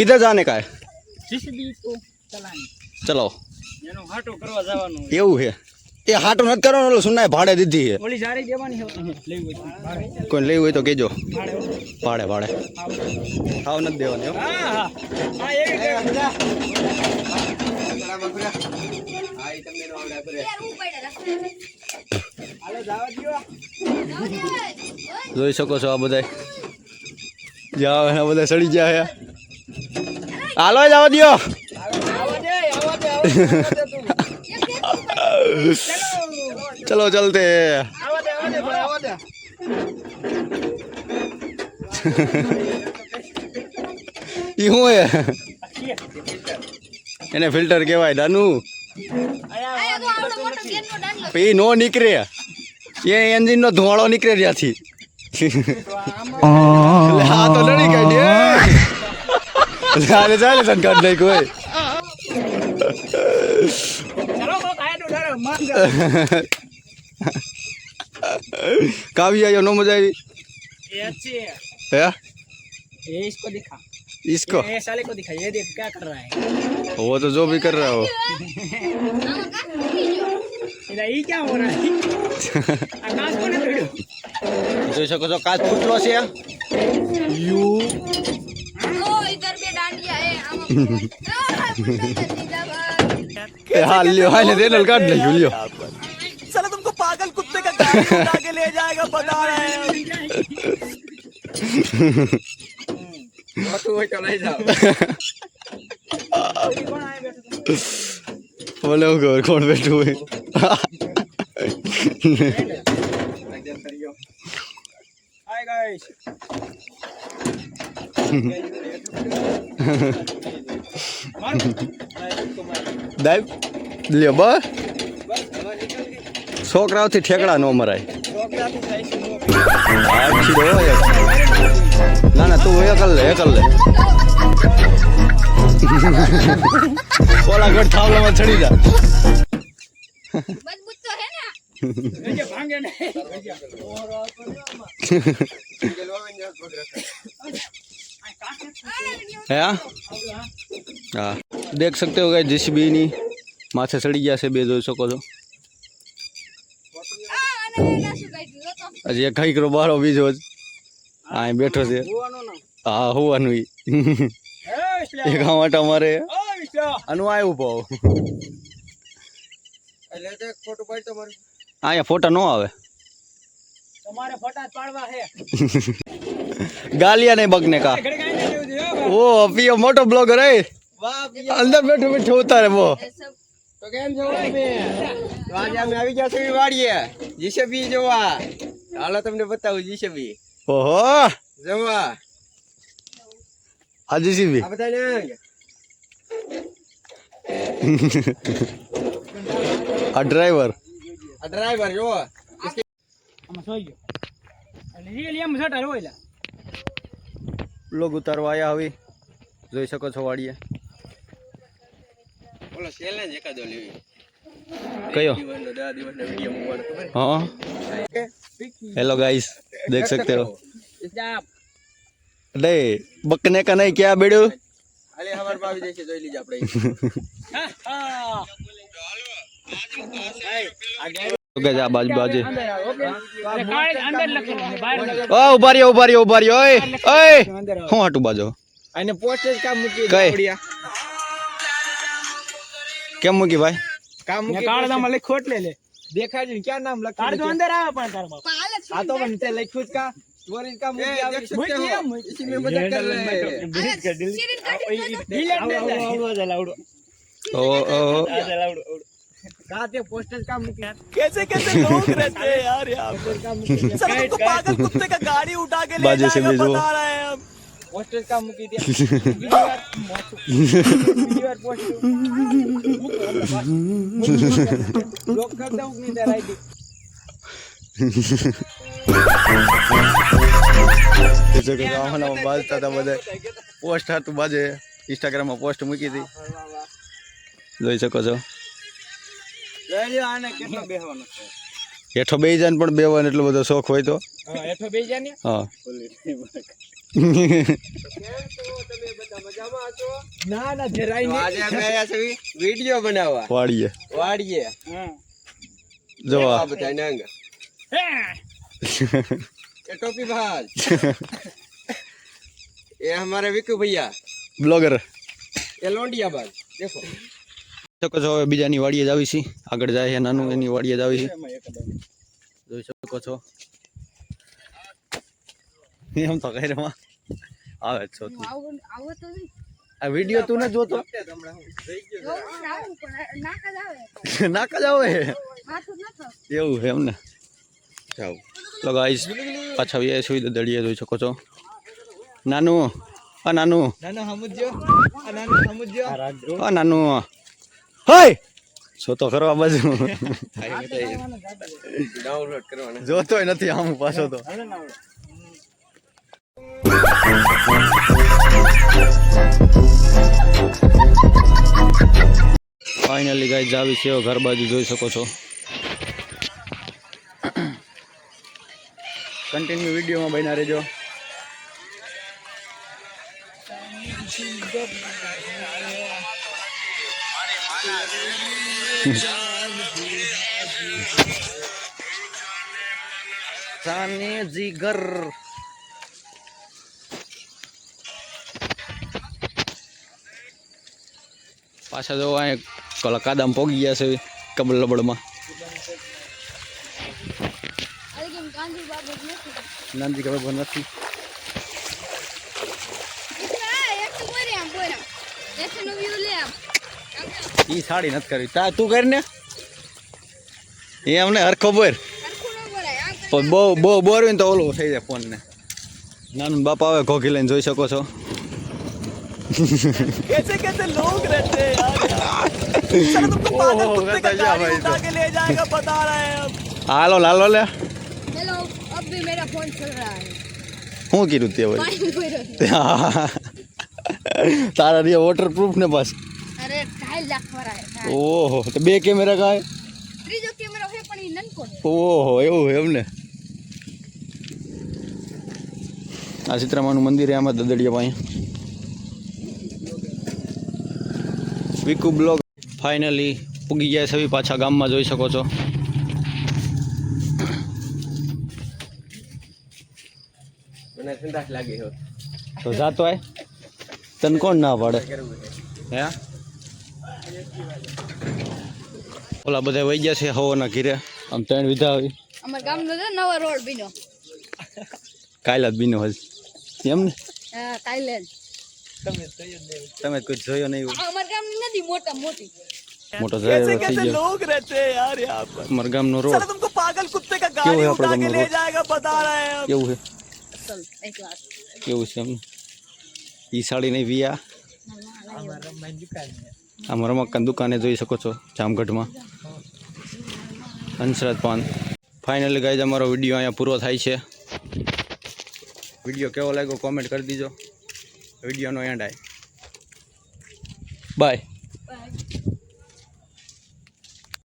किधर जाने का है જીસીબી તો ચલાની चलो એનો હાટો કરવા જવાનું એવું છે એ હાટો નથી કરવાનો ઓલો સુનાએ ભાડે દીધી છે ઓલી જારી દેવાની છે લેવી હોય તો. ભાડે. કોઈ લેવું હોય તો કહેજો ભાડે. ભાડે ભાડે હાવ નથી દેવાની હો. હા હા હા એવી કેવી બધા હાલો જવા દ્યો જોઈ શકો છો આ બધા જાવ એના બધા સડી ગયા છે હાલો જ આવો આવા દે આવા દે આવા દે, આવા દે તું ચલો ચલતે હે એને ફિલ્ટર કહેવાય દાનું. એ નો નીકળે. એ એન્જિન નો ધોળો નીકળે ત્યાંથી. આ. તો ડરી કાઢી Alisan, alisan kandai gue. Kavya यो नो मज़ा आई ये अच्छी है है ये इसको दिखा इसको ये साले को दिखा ये देख क्या कर रहा है वो तो जो भी कर रहा है वो ये क्या हो रहा है आकाश को ना देखो जो इसको जो काच फुटलो से यू हाल लियो हाल दे नल काट ले लियो साला तुमको पागल कुत्ते का गाड़ी के ले जाएगा बता रहा बोले कौन बैठे हुए हाय गाइस દાબ લ્યો બસ. છોકરાઓથી ઠેકડા ન મરાય. ના ના, તું એક કર લે એ કર લે. ઓલા ગઢ થાવલામાં ચડી જા. હે? है ना ये भांगे नहीं હે હા હા દેખ सकते हो गए જીસીબી ની માથે ચડી ગયા છે બે જોઈ શકો છો आ आने ना सुकाई दियो तो હજી એક કઈ કરો બારો બીજો જ અહીં બેઠો છે હા હોવાનું ઈ. ए इसलिए એક આમાટા મારે ओ इसलिए આનું આવ્યું ભાવ અહીંયા ફોટા નો આવે तुम्हारे फोटा पाड़वा है ગાલિયા નહીં બગને કા घड़ी गाय नहीं दियो ઓ અપિયો મોટો બ્લોગર હે અંદર બેઠો બેઠો ઉતારે બો તો કેમ છો ભાઈ તો આજે અમે આવી ગયા છીએ વાડીએ. જીસેબી જોવા. હાલો તમને બતાવું જીસેબી. ઓહો. જોવા. આ જીસેબી. આ બતાને આ ડ્રાઈવર. આ ડ્રાઈવર જો આમાં સોઈ ગયો. રીલી એમ છટા રોઈલા લોગ ઉતારવા આવ્યા હવે. જોઈ શકો છો વાડીએ. બોલો સેલ ને જ એકાદો લેવી કયો દિવસનો દસ દિવસનો વિડીયો મૂકવાનો ખબર हाँ हेलो गाइस देख सकते हो जाप अरे बकने का नहीं क्या बेड़ू હાલે હવાર માં આવી જશે જોઈ લીજે આપણે हां हां तो गजा बाज बाजे अंदर आओ ओके अरे काळे अंदर लखो बाहर लखो ओ उभा રહ્યો ઉભા રહ્યો ઉભા રહ્યો ઓય ઓય अंदर आओ હું હાટું બાજો અને પોસ્ટ જ કામ મૂકી કઈ? દોડિયા કેમ મૂકી ભાઈ કામ ને મૂકી કાળા નામ લખો એટલે લે દેખાય છે ને ક્યાં નામ કાળ તો લખ્યું અંદર આવે પણ તાર બાપ पाल આ તો મને તે લખ્યું જ કા ચોરી કામ મૂકી આવી મૂકી શકતે એમ, હો મૂકી. इसी में मजाक कर रहे हैं सीरीज काटी ડિલેટ દે લાવડો ઓ ઓ લાવડો का ते पोस्टर काम मूकी कैसे कैसे लोग रहते हैं यार यहाँ पे सर तुमको पागल कुत्ते का गाड़ी उठा के ले बाजे से जाएगा भेजो। बता रहे हैं પોસ્ટર કા મૂકી બાજતા હતા બધા પોસ્ટ હતું બાજે ઇન્સ્ટાગ્રામમાં પોસ્ટ મૂકી હતી જોઈ શકો છો? આને હેઠો બે જાય ને પણ બેવાનો એટલો બધો શોખ હોય તો હા હેઠો બેસી જા ને હા ના ના જરાય તો આજે અમે આવ્યા છીએ વિડીયો બનાવવા વાડીએ વાડીએ જો આ આ બધા નંગ ये टोपी भाल ये हमारे विकू भैया બ્લોગર ये लोंडिया बाल देखो શકો છો હવે બીજાની વાડીએ જ આવી છે. આગળ જાય છે નાનું એની વાડીએ જ આવી છે. જોઈ શકો છો. એમ તો કઈ રમા આવે છો તું. આ વીડિયો તું ને જોતો? નાક જ આવે. એવું છે એમને? તો ગાઈસ પાછા વ્યાય સુઈ દડીએ જોઈ શકો છો. નાનું આ નાનું. નાનું સમજો આ નાનું સમજો આ નાનું હાય! સોતો કરવા બાજુ? ડાઉનલોડ કરવાનો. જોતો નથી આમ પાછો તો. ફાઈનલી ગાઈ જાવી છે ઘર બાજુ જોઈ શકો છો. કન્ટિન્યુ વિડીયોમાં બન્યા રહેજો. સાને જીગર પાછા જો અહીં કલા કાદામ પોગી ગયા છે કબલ લબડમાં નાનજી ખબર નથી. આ, એક તો બોરે આમ. બોરે એક નો વ્યૂ લે આમ ઈ સાડી નથી કરવી તા તું કર ને એ અમને હરખો બોર સરખું ન બોલાય આમ પણ બહુ બહુ બોર હોય ને તો ઓલું થઈ જાય ફોન ને નાનું બાપા આવે ઘોઘી લઈને જોઈ શકો છો कैसे कैसे लोग रहते हैं यार यहाँ। साला तुमको पागल ओहो, कुत्ते का गया गाड़ी भाई उठा तो। के ले जाएगा बता रहे हैं हम હાલો લાલો લે हेलो अब भी मेरा फोन चल रहा है શું કીધું તે ભાઈ पानी बोलो તારા રે વોટર પ્રૂફ ને બસ ઓહો તો બે કેમેરા કાય ત્રીજો કેમેરો હે પણ ઈ નનકો ઓહો એવું એમ ને આ સીતરામાનું મંદિર એ આમાં દદડિયા પાસે. વિકુ બ્લોગ ફાઇનલી પૂગી ગયા છે પાછા ગામમાં જોઈ શકો છો. મને સંદાસ લાગી હો તો જાતો આય. તને કોણ ના પાડે? હે? ઓલા બધા વહી ગયા છે હવાના ઘીરે આમ ત્રણ વિધા આવી અમાર ગામનો છે નવો રોડ બીનો કાયલા જ બીનો હજ એમ ને હા થાઈલેન્ડ તમે કોઈ જોયો નહીં હોય. અમાર ગામની નદી મોટા મોટી મોટો कैसे થઈ कैसे ગયો लोग रहते हैं यार यहाँ पर અમારા ગામનો साला રોડ तुमको पागल कुत्ते का क्यों गाड़ी है उठा अपने के गाँव ले में? जाएगा बता रहे हैं हम કેવું છે ચલ એક વાર કેવું છે એમ ઈ સાડી નહીં વિયા આમ રમકડાની દુકાને જોઈ શકો છો, જામગઢમાં. હંસરાજ પાન. ફાઇનલી ગાઈઝ અમારો વીડિયો અહીંયા પૂરો થાય છે. વીડિયો કેવો લાગ્યો કોમેન્ટ કરી દીજો. વિડીયોનો એન્ડ આય. બાય